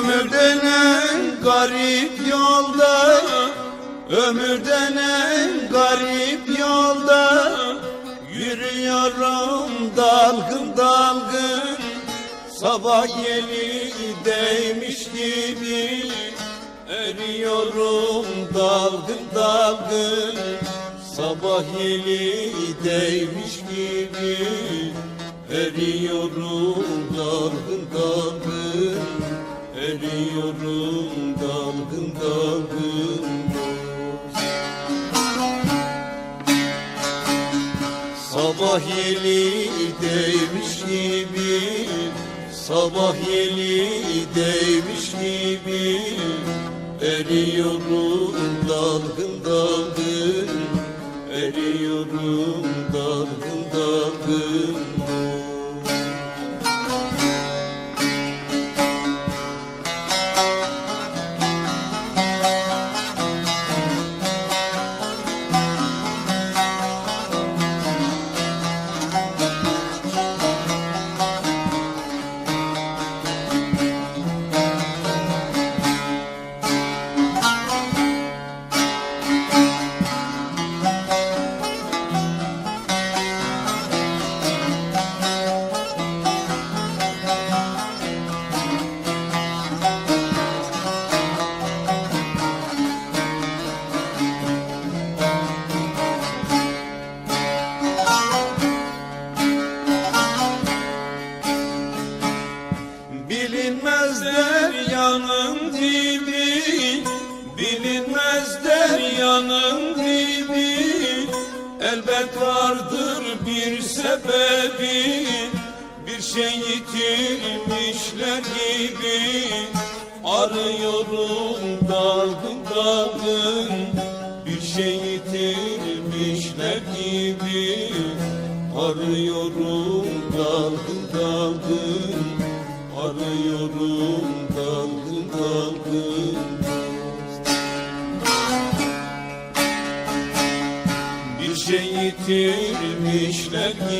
Ömür denen garip yolda Ömür denen garip yolda Yürüyorum dalgın dalgın. Sabah yeni değmiş gibi Eriyorum dalgın dalgın. Sabah yeni değmiş gibi Eriyorum dalgın dalgın Eriyorum dalgın dalgın Sabah yeni değmiş gibi Sabah yeni değmiş gibi Eriyorum dalgın dalgın Eriyorum dalgın dalgın Bilinmez deryanın Bilinmez deryanın dibi. Elbet vardır bir sebebi Bir şey yitirmişler gibi. Arıyorum dalgın dalgın Bir şey yitirmişler gibi. Arıyorum dalgın dalgın Arıyorum dalgın dalgın Bir şey yitirmişler